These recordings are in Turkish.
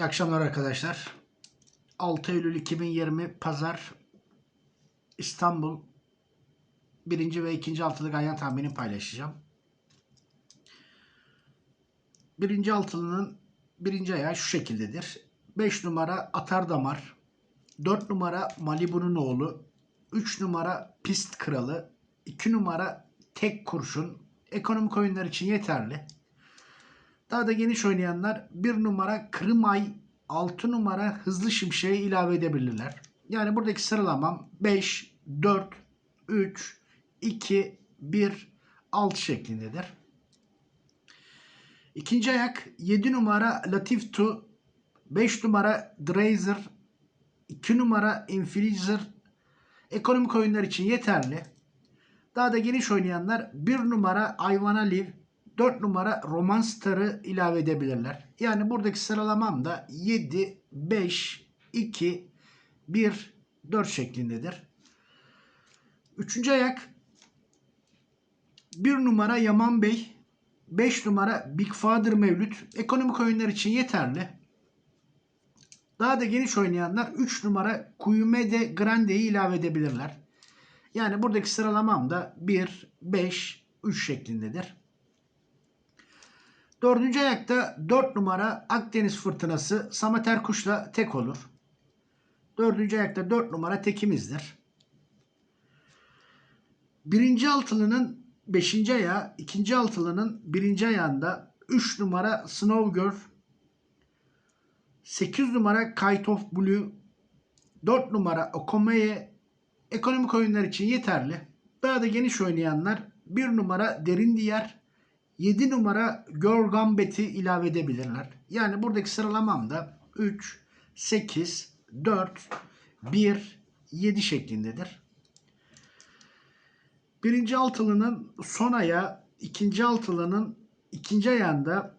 İyi akşamlar arkadaşlar. 6 Eylül 2020 Pazar İstanbul birinci ve ikinci altılı ganyan tahmini paylaşacağım. Birinci altılının birinci ayağı şu şekildedir. 5 numara Atar Damar, 4 numara Malibu'nun oğlu, 3 numara Pist Kralı, 2 numara Tek Kurşun, ekonomik oyunlar için yeterli. Daha da geniş oynayanlar 1 numara Kırımay, 6 numara Hızlı Şimşek'i ilave edebilirler. Yani buradaki sıralamam 5, 4, 3, 2, 1, 6 şeklindedir. İkinci ayak 7 numara Latif Tu, 5 numara Drazer, 2 numara Infilizer ekonomik oyunlar için yeterli. Daha da geniş oynayanlar 1 numara Ayvana Live, 4 numara Roman Star'ı ilave edebilirler. Yani buradaki sıralamam da 7, 5, 2, 1, 4 şeklindedir. Üçüncü ayak 1 numara Yaman Bey, 5 numara Big Father Mevlüt ekonomik oyunlar için yeterli. Daha da geniş oynayanlar 3 numara Kuyumede Grande'yi ilave edebilirler. Yani buradaki sıralamam da 1, 5, 3 şeklindedir. Dördüncü ayakta 4 numara Akdeniz Fırtınası Samet Erkuş'la tek olur. Dördüncü ayakta 4 numara tekimizdir. Birinci altılının beşinci ayağı, ikinci altılının birinci ayağında 3 numara Snow Girl, 8 numara Kite of Blue, 4 numara Okomeye ekonomik oyunlar için yeterli. Daha da geniş oynayanlar 1 numara Derin Diyar, 7 numara Girl Gambit'i ilave edebilirler. Yani buradaki sıralamam da 3, 8, 4, 1, 7 şeklindedir. Birinci altılının son ayağı, ikinci altılının ikinci ayağında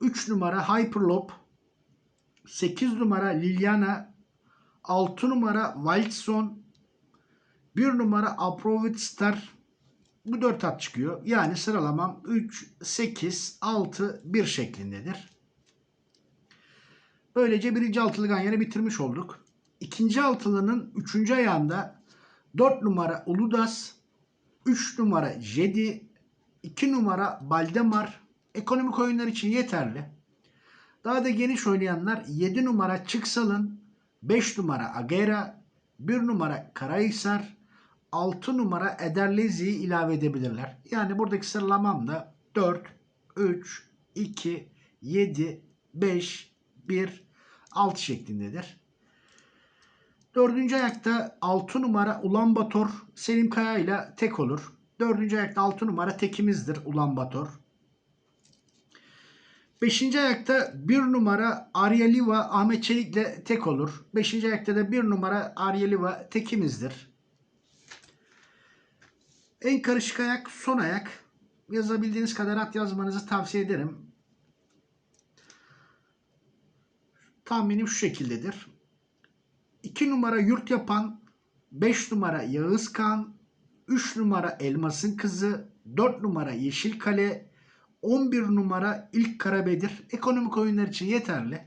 3 numara Hyperloop, 8 numara Liliana, 6 numara Wildson, 1 numara Approved Star, bu 4 at çıkıyor. Yani sıralamam 3, 8, 6, 1 şeklindedir. Böylece birinci altılı ganyanı bitirmiş olduk. İkinci altılının üçüncü ayağında 4 numara Uludas, 3 numara Jedi, 2 numara Baldemar ekonomik oyunlar için yeterli. Daha da geniş oynayanlar 7 numara Çıksal'ın, 5 numara Agera, 1 numara Karahisar, 6 numara Ederlezi'yi ilave edebilirler. Yani buradaki sıralamam da 4, 3, 2, 7, 5, 1, 6 şeklindedir. Dördüncü ayakta 6 numara Ulan Bator Selim Kaya ile tek olur. Dördüncü ayakta 6 numara tekimizdir Ulan Bator. Beşinci ayakta 1 numara Arya Liva Ahmet Çelik ile tek olur. Beşinci ayakta da 1 numara Arya Liva tekimizdir. En karışık ayak son ayak. Yazabildiğiniz kadar at yazmanızı tavsiye ederim. Tahminim şu şekildedir. 2 numara yurt yapan, 5 numara Yağız Kan, 3 numara Elmas'ın kızı, 4 numara Yeşil Kale, 11 numara İlk Karabedir. Ekonomik oyunlar için yeterli.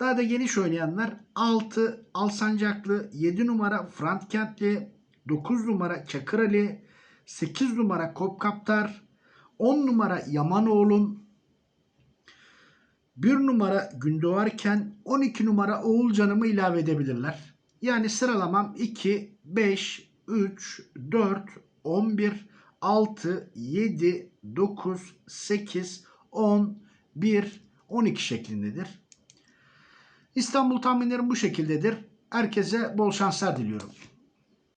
Daha da geniş oynayanlar 6 Alsancaklı, 7 numara Frant Kentli, 9 numara Çakır Ali, 8 numara Kopkaptar, 10 numara Yamanoğlum, 1 numara Gündoğarken 12 numara Oğulcanım'ı ilave edebilirler. Yani sıralamam 2, 5, 3, 4, 11, 6, 7, 9, 8, 10, 1, 12 şeklindedir. İstanbul tahminlerim bu şekildedir. Herkese bol şanslar diliyorum.